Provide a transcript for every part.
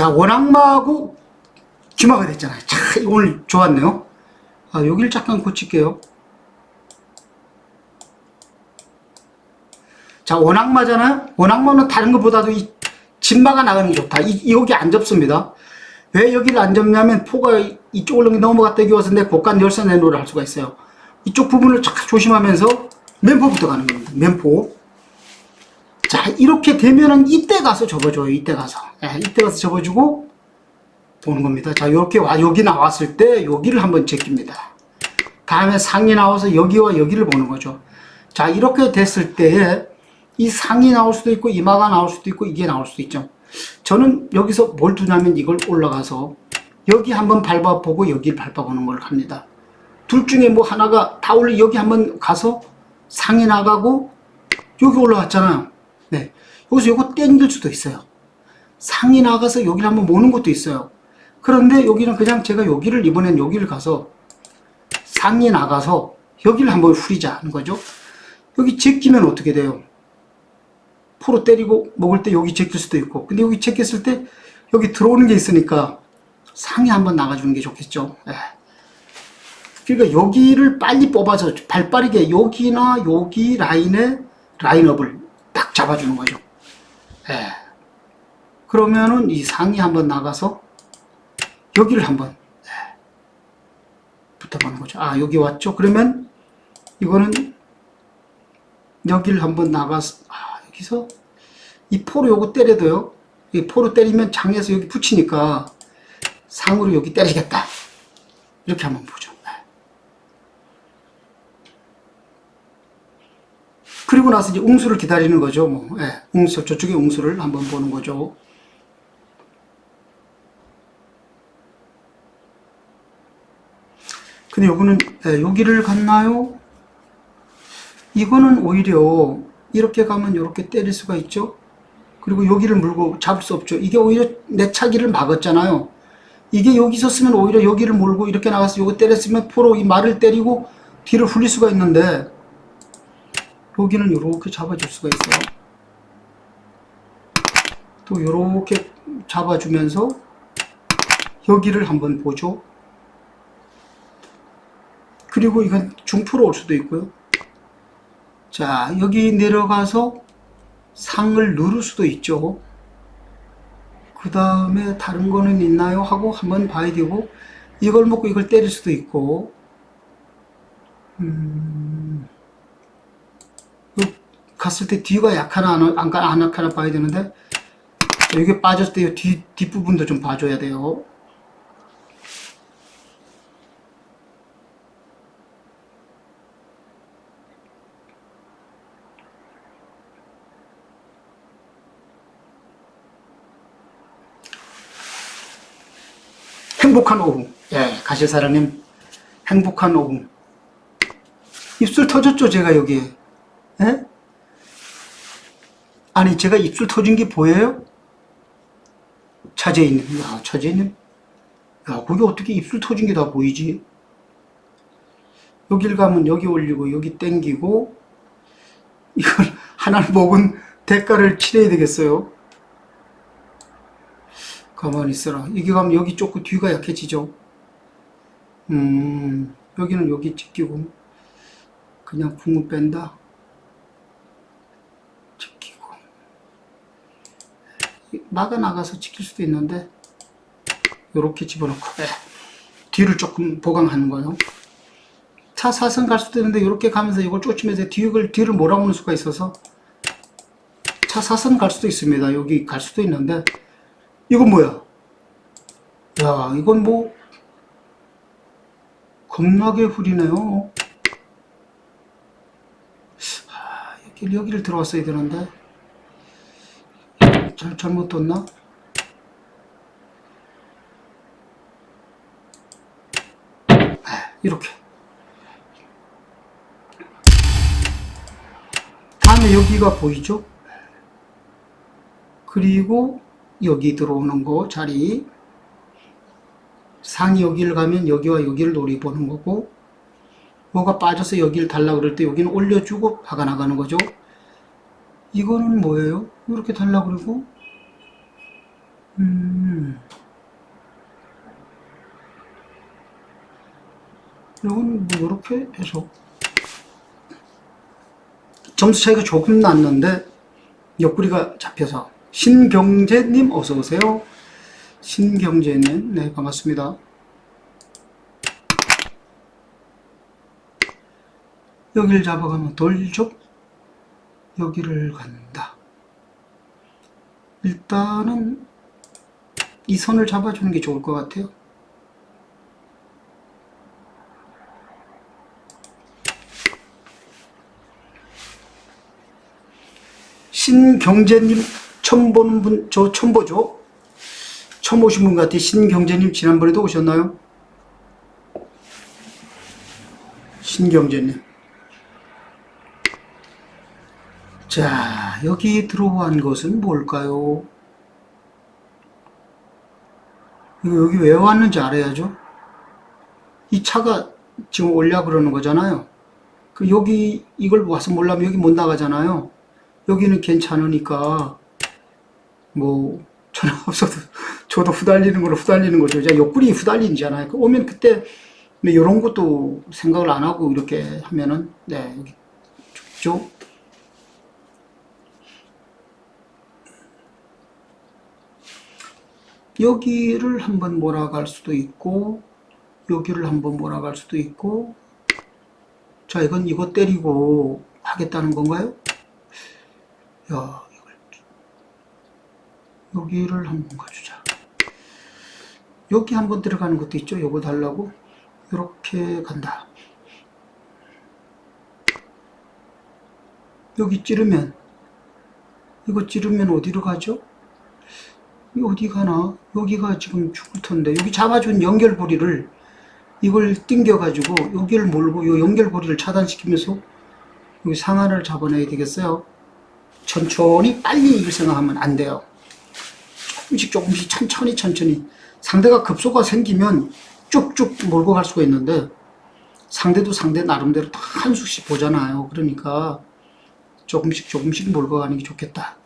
자, 원악마하고 귀마가 됐잖아요. 자, 오늘 좋았네요. 아, 여기를 잠깐 고칠게요. 자, 원악마잖아요. 원악마는 다른 것보다도 이 진마가 나가는 게 좋다. 이, 여기 안 접습니다. 왜 여기를 안 접냐면 포가 이- 이쪽으로 넘어갔다 여기 와서 내 곡간 열선 내노를 할 수가 있어요. 이쪽 부분을 착 조심하면서 면포부터 가는 겁니다. 면포. 자, 이렇게 되면은 이때 가서 접어줘요. 이때 가서. 예, 이때 가서 접어주고 보는 겁니다. 자, 이렇게 와, 여기 나왔을 때 여기를 한번 제낍니다. 다음에 상이 나와서 여기와 여기를 보는 거죠. 자, 이렇게 됐을 때에 이 상이 나올 수도 있고 이마가 나올 수도 있고 이게 나올 수도 있죠. 저는 여기서 뭘 두냐면 이걸 올라가서 여기 한번 밟아보고 여기를 밟아보는 걸 합니다. 둘 중에 뭐 하나가 다 올려 여기 한번 가서 상이 나가고 여기 올라왔잖아요. 네. 여기서 이거 땡길 수도 있어요. 상이 나가서 여기를 한번 모는 것도 있어요. 그런데 여기는 그냥 제가 여기를 이번엔 여기를 가서 상이 나가서 여기를 한번 후리자 하는 거죠. 여기 제끼면 어떻게 돼요? 포로 때리고 먹을 때 여기 제낄 수도 있고 근데 여기 제꼈을 때 여기 들어오는 게 있으니까 상이 한번 나가주는 게 좋겠죠. 예. 그러니까 여기를 빨리 뽑아서 발빠르게 여기나 여기 라인에 라인업을 딱 잡아주는 거죠. 예. 그러면은 이 상이 한번 나가서 여기를 한번 예. 붙어보는 거죠. 아 여기 왔죠. 그러면 이거는 여기를 한번 나가서 아 여기서 이 포로 요거 때려도요. 이 포로 때리면 장에서 여기 붙이니까 상으로 여기 때리겠다. 이렇게 한번 보죠. 네. 그리고 나서 이제 웅수를 기다리는 거죠. 뭐, 예, 웅수, 저쪽에 웅수를 한번 보는 거죠. 근데 요거는, 예, 여기를 갔나요? 이거는 오히려 이렇게 가면 이렇게 때릴 수가 있죠. 그리고 여기를 물고 잡을 수 없죠. 이게 오히려 내 차기를 막았잖아요. 이게 여기서 쓰면 오히려 여기를 몰고 이렇게 나가서 요거 때렸으면 포로 이 말을 때리고 뒤를 흘릴 수가 있는데 여기는 이렇게 잡아줄 수가 있어요. 또 이렇게 잡아주면서 여기를 한번 보죠. 그리고 이건 중포로 올 수도 있고요. 자, 여기 내려가서 상을 누를 수도 있죠. 그 다음에 다른 거는 있나요? 하고 한번 봐야 되고, 이걸 먹고 이걸 때릴 수도 있고, 음, 요 갔을 때 뒤가 약하나 안, 안, 안 약하나 봐야 되는데, 여기 빠졌을 때 뒤, 뒷부분도 좀 봐줘야 돼요. 행복한 오후. 예, 가실사랑님, 행복한 오후. 입술 터졌죠, 제가 여기에. 예? 아니, 제가 입술 터진 게 보여요? 차재인님, 야, 차재인님. 야, 거기 어떻게 입술 터진 게 다 보이지? 여길 가면 여기 올리고, 여기 땡기고, 이걸 하나를 먹은 대가를 치러야 되겠어요. 가만히 있어라. 여기 가면 여기 쫓고 뒤가 약해지죠. 음, 여기는 여기 찍히고, 그냥 붕을 뺀다. 찍히고. 막아 나가서 찍힐 수도 있는데, 요렇게 집어넣고, 예. 뒤를 조금 보강하는 거예요. 차 사선 갈 수도 있는데, 요렇게 가면서 이걸 쫓으면서 뒤를, 뒤를 몰아오는 수가 있어서, 차 사선 갈 수도 있습니다. 여기 갈 수도 있는데, 이건 뭐야? 야, 이건 뭐, 겁나게 흐리네요. 아, 여기, 여기를 들어왔어야 되는데. 잘, 잘못 뒀나? 아, 이렇게. 다음에 여기가 보이죠? 그리고 여기 들어오는 거 자리 상이 여기를 가면 여기와 여기를 노려보는 거고 뭐가 빠져서 여기를 달라 그럴 때 여기는 올려주고 박아 나가는 거죠 이거는 뭐예요? 이렇게 달라 그러고 음. 이건 뭐 이렇게 해서 점수 차이가 조금 났는데 옆구리가 잡혀서 신경재님 어서 오세요. 신경재님 네 반갑습니다. 여기를 잡아가면 돌죠. 여기를 간다. 일단은 이 선을 잡아주는 게 좋을 것 같아요. 신경재님 처음 보는 분, 저 처음 보죠? 처음 오신 분 같아요. 신경재님 지난번에도 오셨나요? 신경재님. 자, 여기 들어간 것은 뭘까요? 이거 여기 왜 왔는지 알아야죠. 이 차가 지금 올려 그러는 거잖아요. 그 여기 이걸 와서 몰라면 여기 못 나가잖아요. 여기는 괜찮으니까 뭐 전화 없어도 저도 후달리는 거로 후달리는 거죠. 자, 옆구리 후달리잖아요. 그 오면 그때 뭐 이런 것도 생각을 안 하고 이렇게 하면은 네 여기 죽 여기를 한번 몰아갈 수도 있고 여기를 한번 몰아갈 수도 있고 자 이건 이거 때리고 하겠다는 건가요? 야 이걸 여기를 한번 가주자 여기 한번 들어가는 것도 있죠 요거 달라고 이렇게 간다 여기 찌르면 이거 찌르면 어디로 가죠? 이 어디 가나? 여기가 지금 죽을 텐데 여기 잡아준 연결고리를 이걸 띵겨가지고 여기를 몰고 이 연결고리를 차단시키면서 여기 상한을 잡아내야 되겠어요. 천천히 빨리 이길 생각하면 안 돼요. 조금씩 조금씩 천천히 천천히 상대가 급소가 생기면 쭉쭉 몰고 갈 수가 있는데 상대도 상대 나름대로 다 한 수씩 보잖아요. 그러니까 조금씩 조금씩 몰고 가는 게 좋겠다.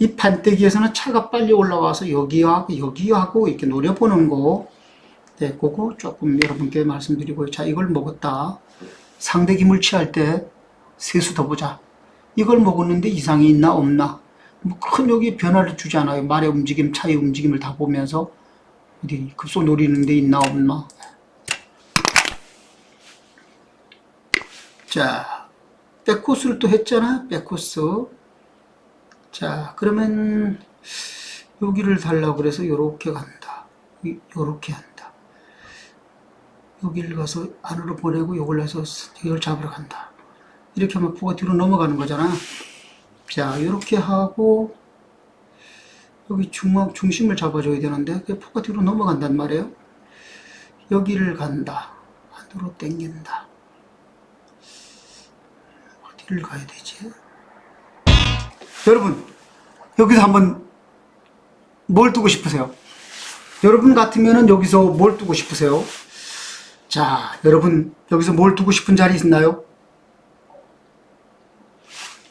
이 판때기에서는 차가 빨리 올라와서 여기하고 여기하고 이렇게 노려보는 거, 네, 그거 조금 여러분께 말씀드리고요. 자, 이걸 먹었다. 상대 기물 취할 때 세수 더 보자. 이걸 먹었는데 이상이 있나 없나? 뭐 큰 여기 변화를 주지 않아요. 말의 움직임, 차의 움직임을 다 보면서 어디 급소 노리는 데 있나 없나? 자, 백코스를 또 했잖아요. 백코스. 자, 그러면 여기를 달라고 그래서 요렇게 간다. 이- 요렇게 한다. 여기를 가서 안으로 보내고 요걸 해서 이걸 잡으러 간다. 이렇게 하면 포가 뒤로 넘어가는 거잖아. 자, 요렇게 하고 여기 중앙 중심을 잡아줘야 되는데 그 포가 뒤로 넘어간단 말이에요. 여기를 간다. 안으로 당긴다. 어디를 가야 되지? 여러분, 여기서 한번 뭘 두고 싶으세요? 여러분 같으면은 여기서 뭘 두고 싶으세요? 자, 여러분, 여기서 뭘 두고 싶은 자리 있나요?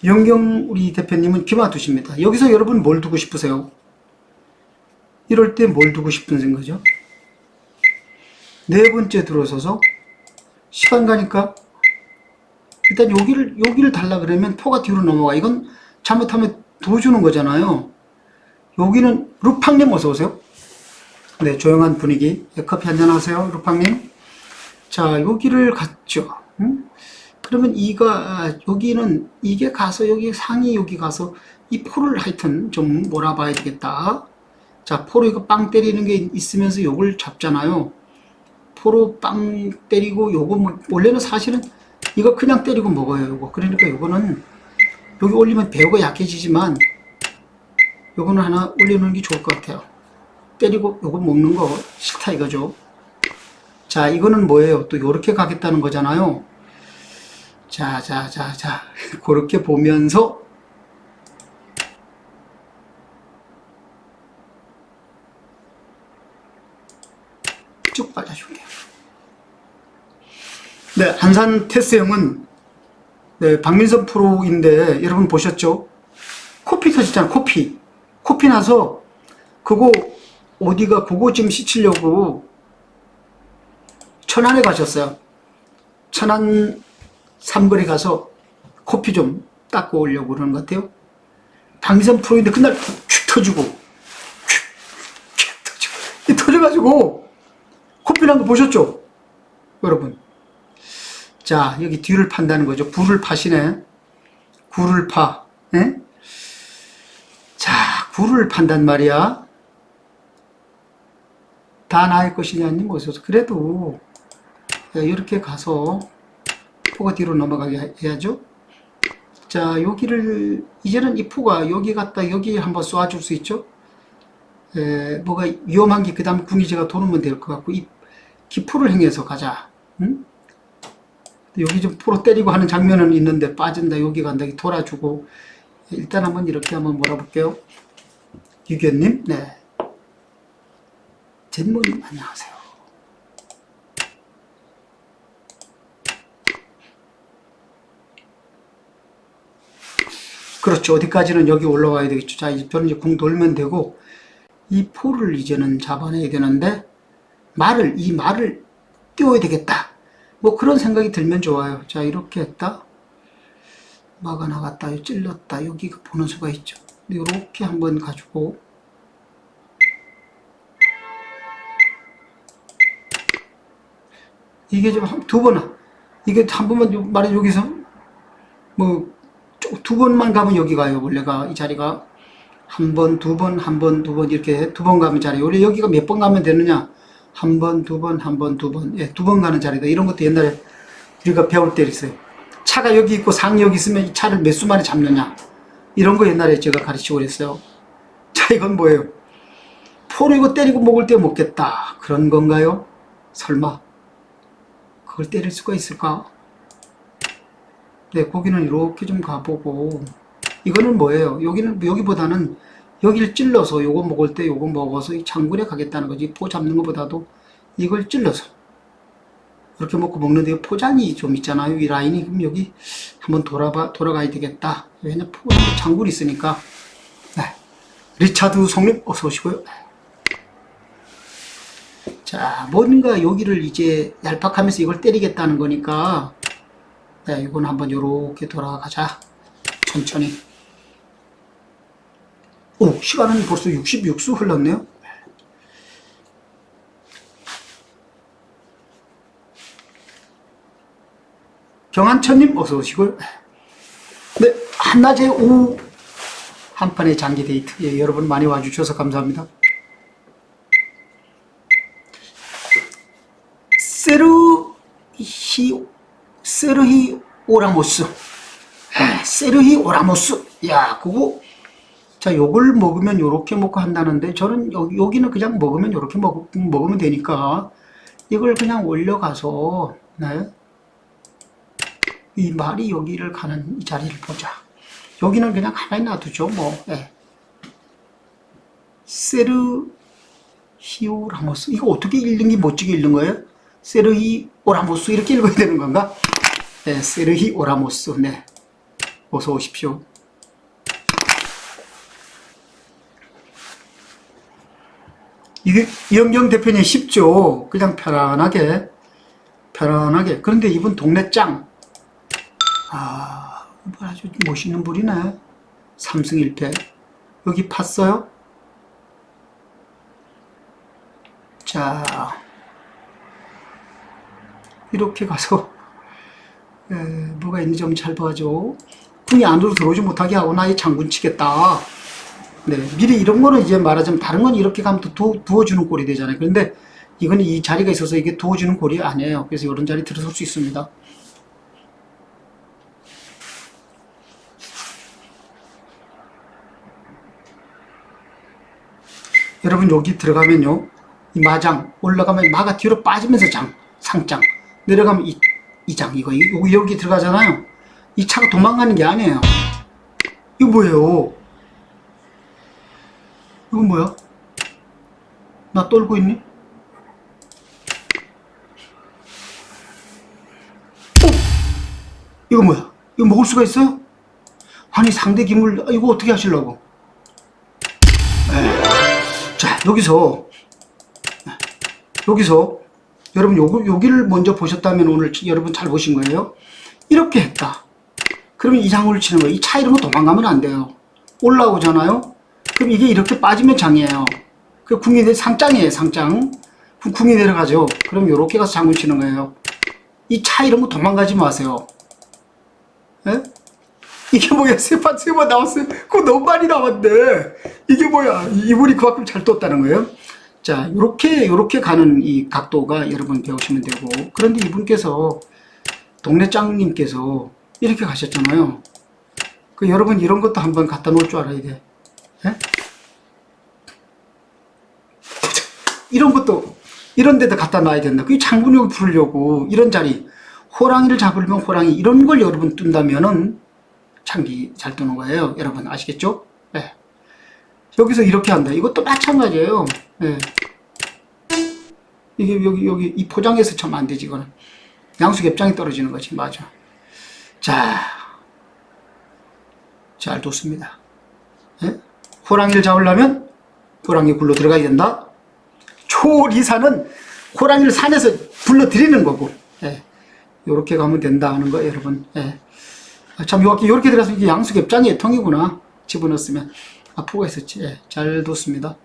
영경 우리 대표님은 귀만 두십니다. 여기서 여러분 뭘 두고 싶으세요? 이럴 때 뭘 두고 싶은 거죠? 네 번째 들어서서 시간 가니까 일단 여기를 여기를 달라 그러면 포가 뒤로 넘어가. 이건 잘못하면 도 주는 거잖아요. 여기는 루팡님 어서 오세요. 네, 조용한 분위기. 네, 커피 한잔 하세요, 루팡님. 자, 여기를 갔죠. 응? 그러면 이가 아, 여기는 이게 가서 여기 상이 여기 가서 이 포를 하여튼 좀 몰아봐야 되겠다. 자, 포로 이거 빵 때리는 게 있으면서 요걸 잡잖아요. 포로 빵 때리고 요거 뭐 원래는 사실은 이거 그냥 때리고 먹어요. 요거 그러니까 요거는 여기 올리면 배우가 약해지지만 요거는 하나 올려놓는 게 좋을 것 같아요. 때리고 요거 먹는 거 싫다 이거죠. 자, 이거는 뭐예요? 또 요렇게 가겠다는 거잖아요. 자, 자, 자, 자. 그렇게 보면서 쭉 빠져줄게요. 네, 한산 테스형은 네, 박민선 프로인데 여러분 보셨죠? 코피 터졌잖아, 코피. 코피 나서 그거 어디가 그거 좀 시치려고 천안에 가셨어요. 천안 삼거리 가서 커피 좀 닦고 오려고 그러는 것 같아요. 방선 프로인데 그날 휙 터지고 휙, 휙 터지고 이 터져가지고 커피 난 거 보셨죠? 여러분. 자 여기 뒤를 판다는 거죠. 굴을 파시네. 굴을 파. 예? 자 굴을 판단 말이야. 다 나의 것이냐니 뭐어서 그래도 이렇게 가서 포가 뒤로 넘어가게 해야죠. 자 여기를 이제는 이 포가 여기 갔다 여기 한번 쏴줄 수 있죠. 에, 뭐가 위험한 게 그 다음 궁이 제가 돌으면 될것 같고 이 기포를 행해서 가자. 응? 여기 좀 포로 때리고 하는 장면은 있는데 빠진다 여기 간다 여기 돌아주고 일단 한번 이렇게 한번 몰아볼게요. 유견님, 네. 젠모님 안녕하세요. 그렇죠. 어디까지는 여기 올라와야 되겠죠. 자, 이제 저는 이제 궁 돌면 되고, 이 포를 이제는 잡아내야 되는데, 말을, 이 말을 띄워야 되겠다. 뭐 그런 생각이 들면 좋아요. 자, 이렇게 했다. 막아 나갔다. 찔렀다. 여기 보는 수가 있죠. 이렇게 한번 가지고, 이게 좀두 번, 이게 한 번만 말해 여기서 뭐 두 번만 가면 여기 가요. 원래가 이 자리가 한 번, 두 번, 한 번, 두 번 이렇게 두 번 가면 자리. 원래 여기가 몇 번 가면 되느냐? 한 번, 두 번, 한 번, 두 번. 예, 두 번 가는 자리다. 이런 것도 옛날에 우리가 배울 때 있어요. 차가 여기 있고 상이 여기 있으면 이 차를 몇 수 만에 잡느냐? 이런 거 옛날에 제가 가르치고 그랬어요. 자, 이건 뭐예요? 포로 이거 때리고 먹을 때 먹겠다. 그런 건가요? 설마. 그걸 때릴 수가 있을까? 네, 거기는 이렇게 좀 가보고 이거는 뭐예요? 여기는 여기보다는 여기를 찔러서 요거 먹을 때 요거 먹어서 이 장군에 가겠다는 거지 포 잡는 것보다도 이걸 찔러서 이렇게 먹고 먹는데 포장이 좀 있잖아요. 이 라인이 그럼 여기 한번 돌아봐 돌아가야 되겠다. 왜냐 포 장군이 있으니까. 네. 리차드 송님 어서 오시고요. 자, 뭔가 여기를 이제 얄팍하면서 이걸 때리겠다는 거니까, 네, 이건 한번 요렇게 돌아가자. 천천히. 오, 시간은 벌써 66수 흘렀네요. 경한천님 어서 오시고요. 네, 한낮에 오후 한 판의 장기 데이트. 예, 여러분 많이 와주셔서 감사합니다. 세르히 세르히 오라모스 에, 세르히 오라모스 야 그거 자 요걸 먹으면 요렇게 먹고 한다는데 저는 여기, 여기 는 그냥 먹으면 요렇게 먹, 먹으면 되니까 이걸 그냥 올려가서 네. 이 말이 여기를 가는 이 자리를 보자 여기는 그냥 가만히 놔두죠 뭐 예. 세르히오 라모스 이거 어떻게 읽는 게 멋지게 읽는 거예요? 세르히 오라모스 이렇게 읽어야 되는 건가? 네, 세르히 오라모스. 네. 어서 오십시오. 이게 이영경 대표님 쉽죠? 그냥 편안하게 편안하게. 그런데 이분 동네 짱. 아, 이분 아주 멋있는 분이네. 3승 1패. 여기 팠어요? 자, 이렇게 가서 에, 뭐가 있는지 좀 잘 봐줘. 궁이 안으로 들어오지 못하게 하고 나의 장군 치겠다. 네, 미리 이런 거는 이제 말하자면 다른 건 이렇게 가면 또 두, 두어주는 꼴이 되잖아요. 그런데 이거는 이 자리가 있어서 이게 두어주는 꼴이 아니에요. 그래서 이런 자리 들어설 수 있습니다. 여러분 여기 들어가면요. 이 마장 올라가면 마가 뒤로 빠지면서 장, 상장 내려가면 이, 이 장 이거 여기 여기 들어가잖아요. 이 차가 도망가는 게 아니에요. 이거 뭐예요? 이건 뭐야? 나 떨고 있니? 어? 이거 뭐야? 이거 먹을 수가 있어요? 아니 상대 기물 아, 이거 어떻게 하시려고? 자 자, 여기서, 여기서, 여러분, 요, 여기를 먼저 보셨다면 오늘 여러분 잘 보신 거예요. 이렇게 했다. 그러면 이 장구를 치는 거예요. 이 차 이런 거 도망가면 안 돼요. 올라오잖아요. 그럼 이게 이렇게 빠지면 장이에요. 그 궁이 내 상장이에요, 상장. 그럼 궁이 내려가죠. 그럼 이렇게 가서 장구 치는 거예요. 이 차 이런 거 도망가지 마세요. 예? 이게 뭐야? 세 판 세 번 나왔어요. 그거 너무 많이 나왔네. 이게 뭐야? 이분이 그만큼 잘 떴다는 거예요. 자, 요렇게, 요렇게 가는 이 각도가 여러분 배우시면 되고. 그런데 이분께서, 동네 짱님께서 이렇게 가셨잖아요. 그 여러분 이런 것도 한번 갖다 놓을 줄 알아야 돼. 예? 이런 것도, 이런 데다 갖다 놔야 된다. 그 장군력을 부르려고 이런 자리, 호랑이를 잡으려면 호랑이, 이런 걸 여러분 뜬다면은 창기 잘 뜨는 거예요. 여러분 아시겠죠? 예. 여기서 이렇게 한다. 이것도 마찬가지예요. 예. 이게 여기 여기 이 포장에서 참 안 되지 이거는. 양수 갭장이 떨어지는 거지. 맞아. 자. 잘 뒀습니다. 예? 호랑이를 잡으려면 호랑이 굴러 들어가야 된다. 초리사는 호랑이를 산에서 불러들이는 거고. 예. 요렇게 가면 된다 하는 거 여러분. 예. 아, 참, 요렇게, 요렇게 들어가서 이게 양수 겹장의 통이구나. 집어넣었으면. 아프고 있었지. 예, 잘 뒀습니다.